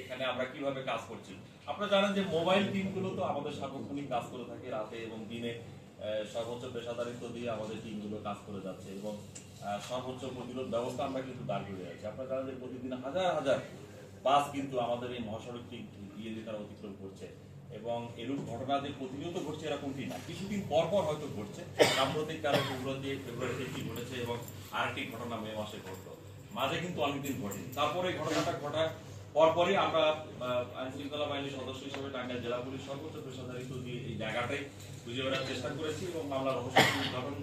এখানে আমরা কীভাবে কাজ করছি। আপনারা জানেন যে মোবাইল টিমগুলো তো আমাদের সার্বক্ষণিক কাজ করে থাকে রাতে এবং দিনে সর্বোচ্চ পেশাদারিত্ব দিয়ে আমাদের টিমগুলো কাজ করে যাচ্ছে এবং সর্বোচ্চ প্রতিরোধ ব্যবস্থা আমরা কিন্তু দাঁড় করে আছি আপনারা জানেন যে প্রতিদিন হাজার হাজার বাস কিন্তু আমাদের এই মহাসড়কটি দিয়ে দিয়ে তারা অতিক্রম করছে এবং এরূপ ঘটনা যে প্রতিনিয়ত ঘটছে এরকমটি না। কিছুদিন পর পর হয়তো ঘটছে। সাম্প্রতিক কালে ফেব্রুয়ারিতে ফেব্রুয়ারিতে একটি ঘটেছে এবং আরেকটি ঘটনা মে মাসে ঘটলো। মাঝে কিন্তু অনেকদিন ঘটেনি। তারপরে এই ঘটনাটা ঘটার পরপরই আমরা আইন শৃঙ্খলা বাহিনীর সদস্য হিসেবে টাঙ্গাইল জেলা পুলিশ সর্বোচ্চ পেশাদারিত্ব দিয়ে এই জায়গাটাই খুঁজে বেড়ার চেষ্টা করেছি এবং মামলা রহস্য উদ্ঘাটন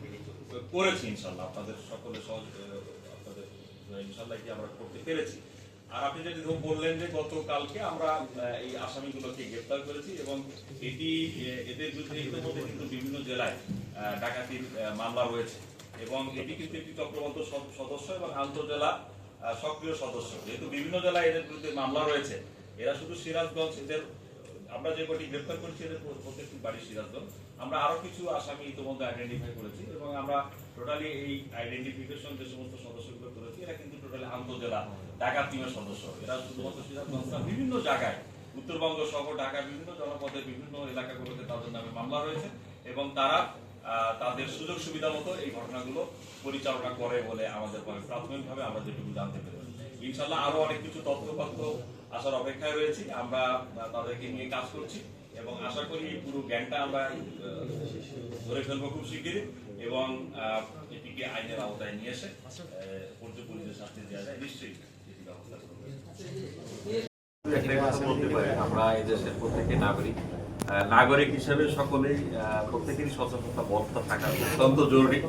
করেছি ইনশাল্লাহ আপনাদের সকলের সহজ আপনাদের ইনশাল্লাহ কি আমরা করতে পেরেছি। আর আপনি যেটি বললেন যে গতকালকে আমরা এই আসামিগুলোকে গ্রেপ্তার করেছি এবং এটি এদের বিরুদ্ধে ইতিমধ্যে কিন্তু বিভিন্ন জেলায় ডাকাতির মামলা রয়েছে এবং এটি কিন্তু একটি চক্রবদ্ধ সদ- সদস্য এবং আন্তজেলা আহ, সক্রিয় সদস্য। যেহেতু বিভিন্ন জেলায় এদের বিরুদ্ধে মামলা রয়েছে, এরা শুধু সিরাজগঞ্জ, এদের আমরা যে কটি গ্রেপ্তার করেছি, এদের প্রত্যেকটি বাড়ি সিরাজগঞ্জ। আমরা আরও কিছু আসামি ইতিমধ্যে আইডেন্টিফাই করেছি এবং আমরা টোটালি এই আইডেন্টিফিকেশন যে সমস্ত সদস্যগুলো করেছি, এরা কিন্তু টোটালি আন্তজেলা ডাকাত টিমের সদস্য। এরা শুধুমাত্র সিরাজগঞ্জ বিভিন্ন জায়গায়, উত্তরবঙ্গ সহ ঢাকার বিভিন্ন জনপদে বিভিন্ন এলাকাগুলোতে তাদের নামে মামলা রয়েছে এবং তারা তাদের সুযোগ সুবিধা মতো এই ঘটনাগুলো পরিচালনা করে বলে আমাদের পরে প্রাথমিকভাবে আমরা যেটুকু জানতে পেরেছি। ইনশাল্লাহ আরও অনেক কিছু তথ্যপাত্র আসার অপেক্ষায় রয়েছি। আমরা তাদেরকে নিয়ে কাজ করছি এবং আশা করি পুরো জ্ঞানটা আমরা ধরে ফেলব খুব শিগগিরই এবং এটিকে আইনের আওতায় নিয়ে এসে পর্যপুলিশের শাস্তি দেওয়া যায়। নিশ্চয়ই এটি ব্যবস্থা করব আমরা এই দেশের প্রত্যেকে নাগরিক নাগরিক হিসেবে সকলেই প্রত্যেকেরই সচেতনতা বদ্ধ থাকা অত্যন্ত জরুরি।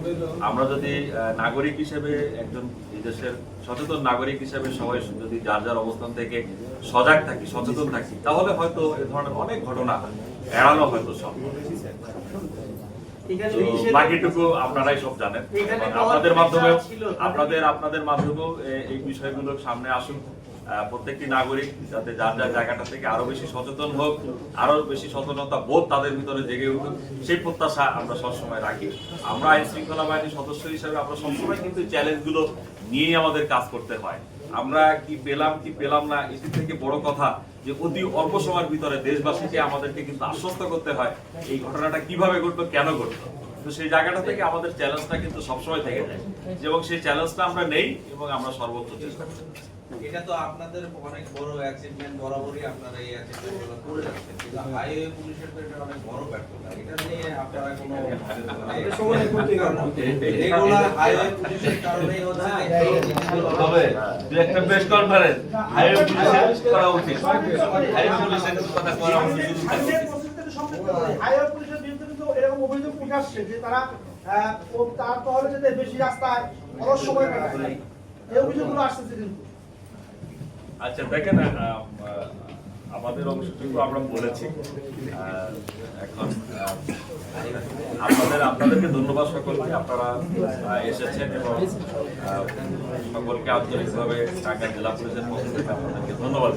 আমরা যদি নাগরিক হিসেবে একজন দেশের সচেতন নাগরিক হিসেবে সবাই যদি যার যার অবস্থান থেকে সজাগ থাকি সচেতন থাকি তাহলে হয়তো এ ধরনের অনেক ঘটনা এড়ানো হয়তো সম্ভব। বাকিটুকু আপনারাই সব জানেন। আপনাদের মাধ্যমে আপনাদের আপনাদের মাধ্যমেও এই বিষয়গুলো সামনে আহ, প্রত্যেকটি নাগরিক যাতে যার যার জায়গাটা থেকে আরও বেশি সচেতন হোক, আরও বেশি সচেতনতা বোধ তাদের ভিতরে জেগে উঠুক, সেই প্রত্যাশা আমরা সবসময় রাখি। আমরা আইন শৃঙ্খলা বাহিনীর সদস্য হিসেবে আমরা সবসময় কিন্তু চ্যালেঞ্জগুলো নিয়েই আমাদের কাজ করতে হয়। আমরা কি পেলাম কি পেলাম না, এটি থেকে বড় কথা যে অতি অল্প সময়ের ভিতরে দেশবাসীকে আমাদেরকে কিন্তু আশ্বস্ত করতে হয় এই ঘটনাটা কীভাবে ঘটলো, কেন ঘটলো। তো সেই জায়গাটা থেকে আমাদের চ্যালেঞ্জটা কিন্তু সবসময় থেকে যায়। এবং সেই চ্যালেঞ্জটা আমরা নেই এবং আমরা সর্বোচ্চ চেষ্টা করি এটা তো আপনাদের অনেক বড় অ্যাচিভমেন্ট বরাবরই আপনারা এই অ্যাচিভমেন্টগুলো করে যাচ্ছেন কিন্তু হাইওয়ে পুলিশের তো এটা অনেক বড় ব্যর্থতা এটা নিয়ে আপনারা কোনো রেগুলার হাইওয়ে পুলিশের কারণেই হচ্ছে যে তবে দু একটা প্রেস কনফারেন্স হাইওয়ে পুলিশের করা উচিত হাইওয়ে পুলিশের কথা করা উচিত হাইওয়ে পুলিশের বিরুদ্ধে কিন্তু এরকম অভিযোগ উঠে আসছে যে তারা তার টহলে যেতে বেশি রাস্তায় অলস সময় কাটায় এই অভিযোগগুলো আসতেছে কিন্তু আচ্ছা দেখেন আমাদের অংশটুকু আমরা বলেছি। এখন আপনাদের, আপনাদেরকে ধন্যবাদ সকলকে। আপনারা এসেছেন এবং সকলকে আন্তরিকভাবে ঢাকা জেলা পুলিশের পক্ষ থেকে আপনাদেরকে ধন্যবাদ।